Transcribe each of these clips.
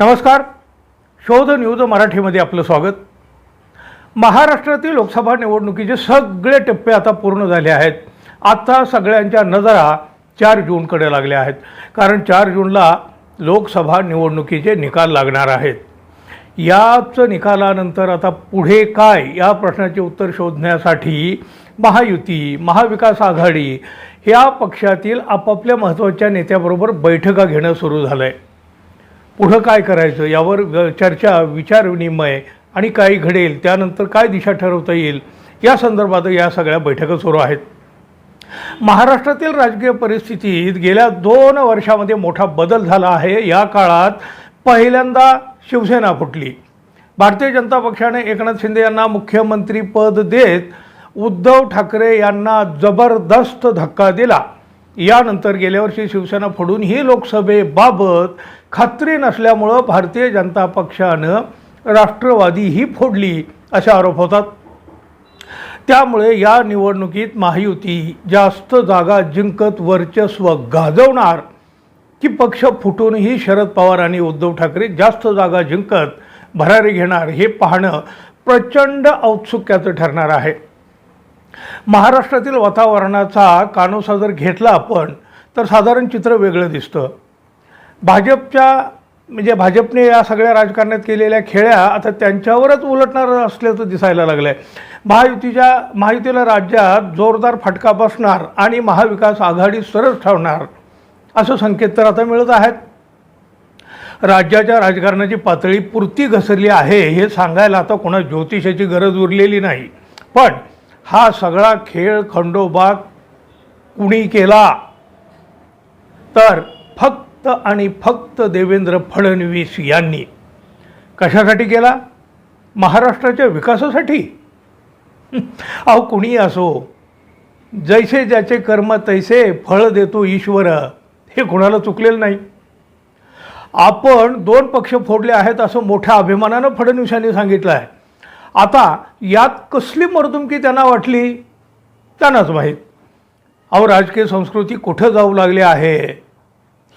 नमस्कार. शोध न्यूज मराठीमध्ये आपलं स्वागत. महाराष्ट्रातील लोकसभा निवडणुकीचे सगळे टप्पे आता पूर्ण झाले आहेत. आता सगळ्यांच्या नजरा चार जूनकडे लागल्या आहेत. कारण चार जूनला लोकसभा निवडणुकीचे निकाल लागणार आहेत. याच निकालानंतर आता पुढे काय या प्रश्नाचे उत्तर शोधण्यासाठी महायुती महाविकास आघाडी या पक्षातील आपापल्या महत्त्वाच्या नेत्याबरोबर बैठका घेणं सुरू झालं आहे पुढं काय करायचं यावर ग- चर्चा विचारविनिमय आणि काय घडेल त्यानंतर काय दिशा ठरवता येईल या संदर्भात या सगळ्या बैठका सुरू आहेत. महाराष्ट्रातील राजकीय परिस्थितीत गेल्या दोन वर्षामध्ये मोठा बदल झाला आहे. या काळात पहिल्यांदा शिवसेना फुटली. भारतीय जनता पक्षाने एकनाथ शिंदे यांना मुख्यमंत्री पद देत उद्धव ठाकरे यांना जबरदस्त धक्का दिला. यानंतर गेल्या वर्षी शिवसेना फोडून ही लोकसभेबाबत खात्री नसल्यामुळं भारतीय जनता पक्षानं राष्ट्रवादी ही फोडली असे आरोप होतात. त्यामुळे या निवडणुकीत महायुती जास्त जागा जिंकत वर्चस्व गाजवणार की पक्ष फुटूनही शरद पवार आणि उद्धव ठाकरे जास्त जागा जिंकत भरारी घेणार हे पाहणं प्रचंड औत्सुक्याचं ठरणार आहे. महाराष्ट्रातील वातावरणाचा कानोसा जर घेतला आपण तर साधारण चित्र वेगळं दिसतं. भाजपच्या म्हणजे भाजपने या सगळ्या राजकारणात केलेल्या खेळ्या आता त्यांच्यावरच उलटणार असल्याचं दिसायला लागलं आहे महायुतीच्या महायुतीला राज्यात जोरदार फटका बसणार आणि महाविकास आघाडी सरळ ठेवणार असं संकेत तर आता मिळत आहेत. राज्याच्या राजकारणाची पातळी पुरती घसरली आहे हे सांगायला आता कोणा ज्योतिषाची गरज उरलेली नाही. पण हा सगळा खेळ खंडोबा कुणी केला? तर फक्त आणि फक्त देवेंद्र फडणवीस यांनी. कशासाठी केला? महाराष्ट्राच्या विकासासाठी. अहो कुणी असो जैसे ज्याचे कर्म तैसे फळ देतो ईश्वर हे कुणाला चुकलेलं नाही. आपण दोन पक्ष फोडले आहेत असं मोठ्या अभिमानानं फडणवीसांनी सांगितलं आहे. आता यात कसली मर्दुमकी त्यांना वाटली? त्यांनाच माहीत. अहो राजकीय संस्कृती कुठं जाऊ लागली आहे?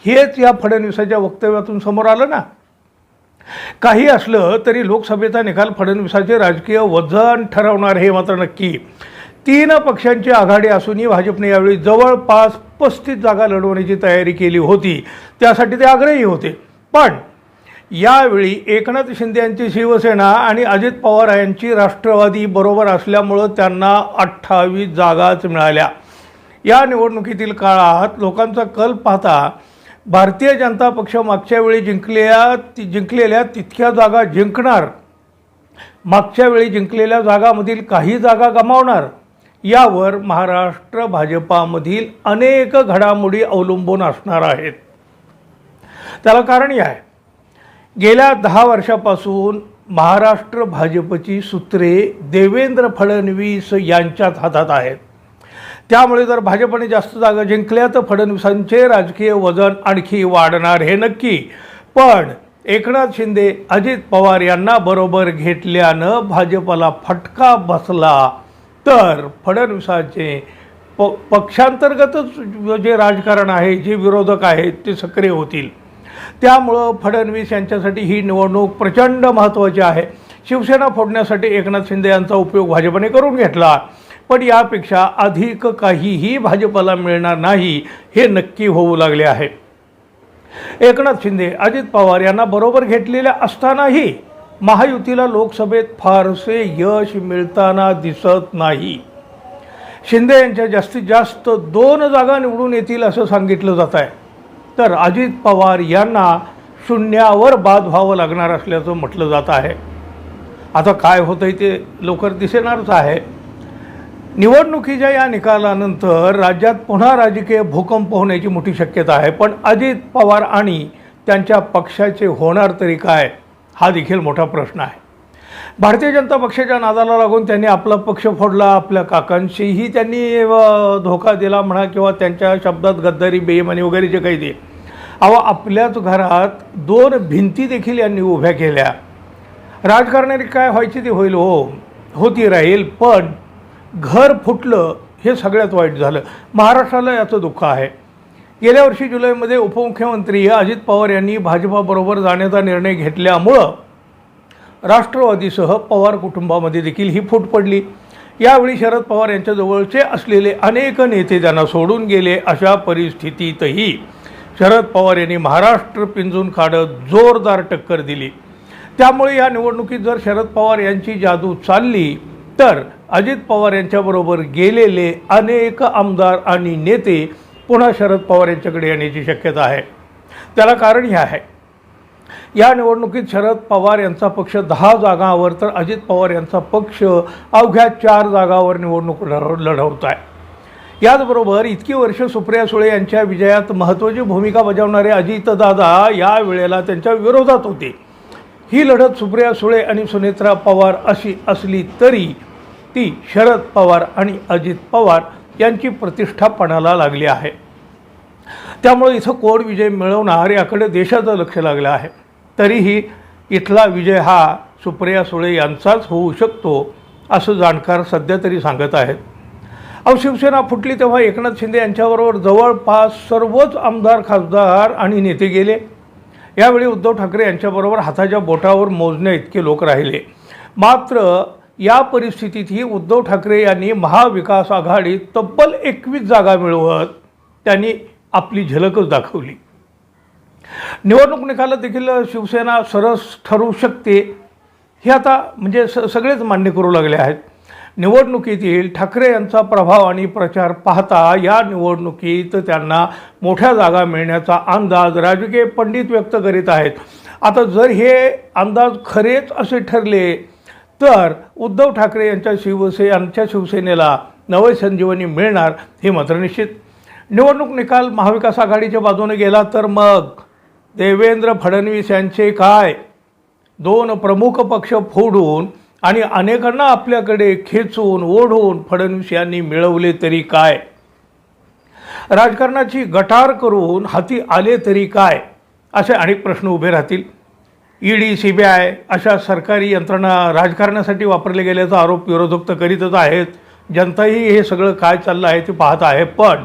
हेच या फडणवीसाच्या वक्तव्यातून समोर आलं ना. काही असलं तरी लोकसभेचा निकाल फडणवीसाचे राजकीय वजन ठरवणार हे मात्र नक्की. तीन पक्षांची आघाडी असूनही भाजपने यावेळी जवळपास पस्तीस जागा लढवण्याची तयारी केली होती. त्यासाठी ते आग्रही होते. पण यावेळी एकनाथ शिंदे यांची शिवसेना आणि अजित पवार यांची राष्ट्रवादी बरोबर असल्यामुळं त्यांना अठ्ठावीस जागाच मिळाल्या. या निवडणुकीतील काळात लोकांचा कल पाहता भारतीय जनता पक्ष मागच्या वेळी जिंकलेल्या ति जिंकलेल्या तितक्या जागा जिंकणार. मागच्या वेळी जिंकलेल्या जागामधील काही जागा गमावणार. यावर महाराष्ट्र भाजपामधील अनेक घडामोडी अवलंबून असणार आहेत. त्याला कारण हे आहे. गेल्या दहा वर्षापासून महाराष्ट्र भाजपची सूत्रे देवेंद्र फडणवीस यांच्याच हातात आहेत. त्यामुळे जर भाजपने जास्त जागा जिंकल्या तर फडणवीसांचे राजकीय वजन आणखी वाढणार हे नक्की. पण एकनाथ शिंदे अजित पवार यांना बरोबर घेतल्यानं भाजपला फटका बसला तर फडणवीसांचे प पक्षांतर्गतच जे राजकारण आहे जे विरोधक आहेत ते सक्रिय होतील. त्यामुळं फडणवीस यांच्यासाठी ही निवडणूक प्रचंड महत्त्वाची आहे. शिवसेना फोडण्यासाठी एकनाथ शिंदे यांचा उपयोग भाजपने करून घेतला. पण यापेक्षा अधिक काहीही भाजपला मिळणार नाही हे नक्की होऊ लागले आहे. एकनाथ शिंदे अजित पवार यांना बरोबर घेतलेल्या असतानाही महायुतीला लोकसभेत फारसे यश मिळताना दिसत नाही. शिंदे यांच्या जास्तीत जास्त दोन जागा निवडून येतील असं सांगितलं जात आहे. तर अजित पवार यांना शून्यावर बाद व्हावं लागणार असल्याचं म्हटलं जात आहे. आता काय होतंय ते लवकर दिसेणारच आहे. निवडणुकीच्या या निकालानंतर राज्यात पुन्हा राजकीय भूकंप होण्याची मोठी शक्यता आहे पण अजित पवार आणि त्यांच्या पक्षाचे होणार तरी काय हा देखील मोठा प्रश्न आहे. भारतीय जनता पक्षाच्या नादाला लागून त्यांनी आपला पक्ष फोडला आपल्या काकांशीही त्यांनी धोका दिला म्हणा किंवा त्यांच्या शब्दात गद्दारी बेईमानी वगैरे जे काही दिले अहो आपल्याच घरात दोन भिंती देखील यांनी उभ्या केल्या. राजकारणाने काय व्हायची ते होईल हो. होती राहील पण घर फुटलं हे सगळ्यात वाईट झालं. महाराष्ट्राला याचं दुःख आहे. गेल्या वर्षी जुलैमध्ये उपमुख्यमंत्री अजित पवार यांनी भाजपाबरोबर जाण्याचा निर्णय घेतल्यामुळं राष्ट्रवादीसह पवार कुटुंबामध्ये देखील ही फूट पडली. यावेळी शरद पवार यांच्या जवळचे असलेले अनेक नेते त्यांना सोडून गेले अशा परिस्थितीतही शरद पवार यांनी महाराष्ट्र पिंजून काढत जोरदार टक्कर दिली. त्यामुळे या निवडणुकीत जर शरद पवार यांची जादू चालली तर अजित पवार यांच्याबरोबर गेलेले अनेक आमदार आणि नेते पुन्हा शरद पवार यांच्याकडे येण्याची शक्यता आहे. त्याला कारण हे आहे. या निवडणुकीत शरद पवार यांचा पक्ष दहा जागांवर तर अजित पवार यांचा पक्ष अवघ्या चार जागावर निवडणूक लढव लढवत आहे. याचबरोबर इतकी वर्ष सुप्रिया सुळे यांच्या विजयात महत्त्वाची भूमिका बजावणारे अजितदादा या वेळेला त्यांच्या विरोधात होते. ही लढत सुप्रिया सुळे आणि सुनेत्रा पवार अशी असली तरी ती शरद पवार आणि अजित पवार यांची प्रतिष्ठा पणाला लागली आहे. त्यामुळे इथं कोण विजय मिळवणार याकडे देशाचं लक्ष लागलं आहे. तरीही इथला विजय हा सुप्रिया सुळे यांचाच होऊ शकतो असं जाणकार सध्या तरी सांगत आहेत. अहो शिवसेना फुटली तेव्हा एकनाथ शिंदे यांच्याबरोबर जवळपास सर्वच आमदार खासदार आणि नेते गेले. यावेळी उद्धव ठाकरे यांच्याबरोबर हाताच्या बोटावर मोजण्या इतके लोक राहिले. मात्र या परिस्थितीतही उद्धव ठाकरे यांनी महाविकास आघाडीत तब्बल एकवीस जागा मिळवत त्यांनी आपली झलकच दाखवली. निवडणूक निकालात देखील शिवसेना सरस ठरू शकते हे आता म्हणजे स सगळेच मान्य करू लागले आहेत. निवडणुकीतील ठाकरे यांचा प्रभाव आणि प्रचार पाहता या निवडणुकीत त्यांना मोठ्या जागा मिळण्याचा अंदाज राजकीय पंडित व्यक्त करीत आहेत. आता जर हे अंदाज खरेच असे ठरले तर उद्धव ठाकरे यांच्या शिवसे यांच्या शिवसेनेला नवे संजीवनी मिळणार हे मात्र निश्चित. निवडणूक निकाल महाविकास आघाडीच्या बाजूने गेला तर मग देवेंद्र फडणवीस यांचे काय? दोन प्रमुख पक्ष फोडून आणि अनेकांना आपल्याकडे खेचून ओढून फडणवीस यांनी मिळवले तरी काय? राजकारणाची गटार करून हाती आले तरी काय? असे अनेक प्रश्न उभे राहतील. ईडी सी बी आय अशा सरकारी यंत्रणा राजकारणासाठी वापरले गेल्याचा आरोप विरोधक तर करीतच आहेत. जनताही हे सगळं काय चाललं आहे ते पाहत आहे. पण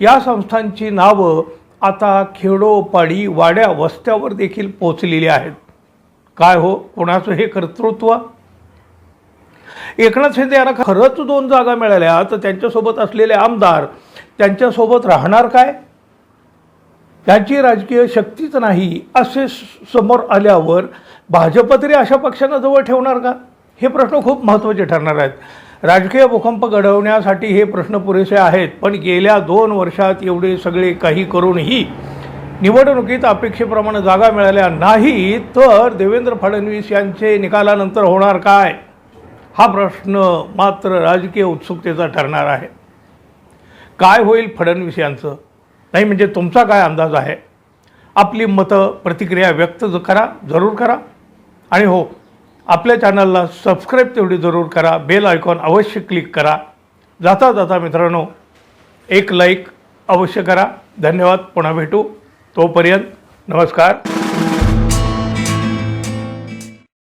या संस्थांची नावं आता खेडोपाडी वाड्या वस्त्यावर देखील पोचलेली आहेत. काय हो? कोणाचं हे कर्तृत्व? एकनाथ शिंदे यांना खरंच दोन जागा मिळाल्या तर त्यांच्यासोबत असलेले आमदार त्यांच्यासोबत राहणार काय? त्यांची राजकीय शक्तीच नाही असे स- समोर आल्यावर भाजप तरी अशा पक्षांना जवळ ठेवणार का? हे प्रश्न खूप महत्त्वाचे ठरणार आहेत. राजकीय भूकंप घडवण्यासाठी हे प्रश्न पुरेसे आहेत पण गेल्या दोन वर्षात एवढे सगळे काही करूनही निवडणुकीत अपेक्षेप्रमाणे जागा मिळाल्या नाही तर देवेंद्र फडणवीस यांचे निकालानंतर होणार काय? हा प्रश्न मात्र राजकीय उत्सुकतेचा ठरणार आहे. काय होईल फडणवीस यांचं नाही म्हणजे तुमचा काय अंदाज आहे? आपली मतं प्रतिक्रिया व्यक्त करा जरूर करा. आणि हो आपल्या चॅनलला सबस्क्राईब तेवढी जरूर करा. बेल आयकॉन अवश्य क्लिक करा. जाता जाता मित्रांनो एक लाईक अवश्य करा. धन्यवाद पुन्हा भेटू. तोपर्यंत नमस्कार.